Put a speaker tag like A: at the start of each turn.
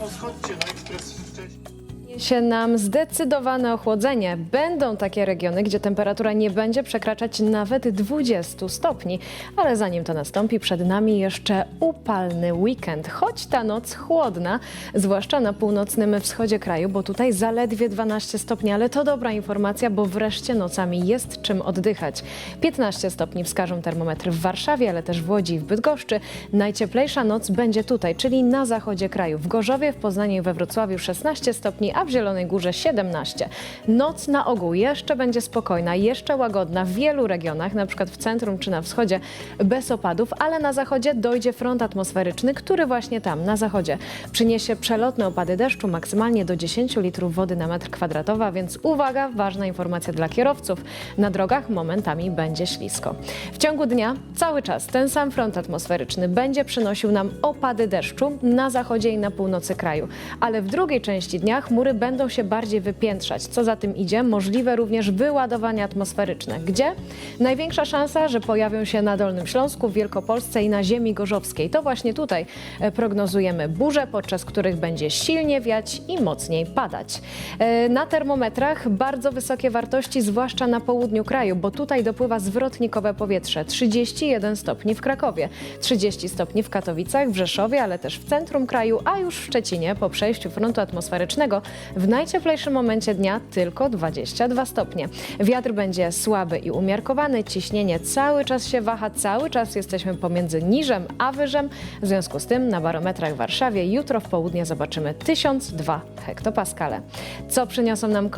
A: Amos, chodźcie na ekspres.
B: Się nam zdecydowane ochłodzenie. Będą takie regiony, gdzie temperatura nie będzie przekraczać nawet 20 stopni. Ale zanim to nastąpi, przed nami jeszcze upalny weekend. Choć ta noc chłodna, zwłaszcza na północnym wschodzie kraju, bo tutaj zaledwie 12 stopni, ale to dobra informacja, bo wreszcie nocami jest czym oddychać. 15 stopni wskażą termometry w Warszawie, ale też w Łodzi i w Bydgoszczy. Najcieplejsza noc będzie tutaj, czyli na zachodzie kraju. W Gorzowie, w Poznaniu i we Wrocławiu 16 stopni, a w Zielonej Górze 17. Noc na ogół jeszcze będzie spokojna, jeszcze łagodna w wielu regionach, na przykład w centrum czy na wschodzie, bez opadów, ale na zachodzie dojdzie front atmosferyczny, który właśnie tam, na zachodzie, przyniesie przelotne opady deszczu, maksymalnie do 10 litrów wody na metr kwadratowy, więc uwaga, ważna informacja dla kierowców. Na drogach momentami będzie ślisko. W ciągu dnia cały czas ten sam front atmosferyczny będzie przynosił nam opady deszczu na zachodzie i na północy kraju, ale w drugiej części dnia chmury będą się bardziej wypiętrzać. Co za tym idzie, możliwe również wyładowania atmosferyczne. Gdzie? Największa szansa, że pojawią się na Dolnym Śląsku, w Wielkopolsce i na ziemi gorzowskiej. To właśnie tutaj e, prognozujemy burze, podczas których będzie silnie wiać i mocniej padać. E, Na termometrach bardzo wysokie wartości, zwłaszcza na południu kraju, bo tutaj dopływa zwrotnikowe powietrze. 31 stopni w Krakowie, 30 stopni w Katowicach, w Rzeszowie, ale też w centrum kraju, a już w Szczecinie po przejściu frontu atmosferycznego w najcieplejszym momencie dnia tylko 22 stopnie. Wiatr będzie słaby i umiarkowany, ciśnienie cały czas się waha, cały czas jesteśmy pomiędzy niżem a wyżem. W związku z tym na barometrach w Warszawie jutro w południe zobaczymy 1002 hektopaskale. Co przyniosą nam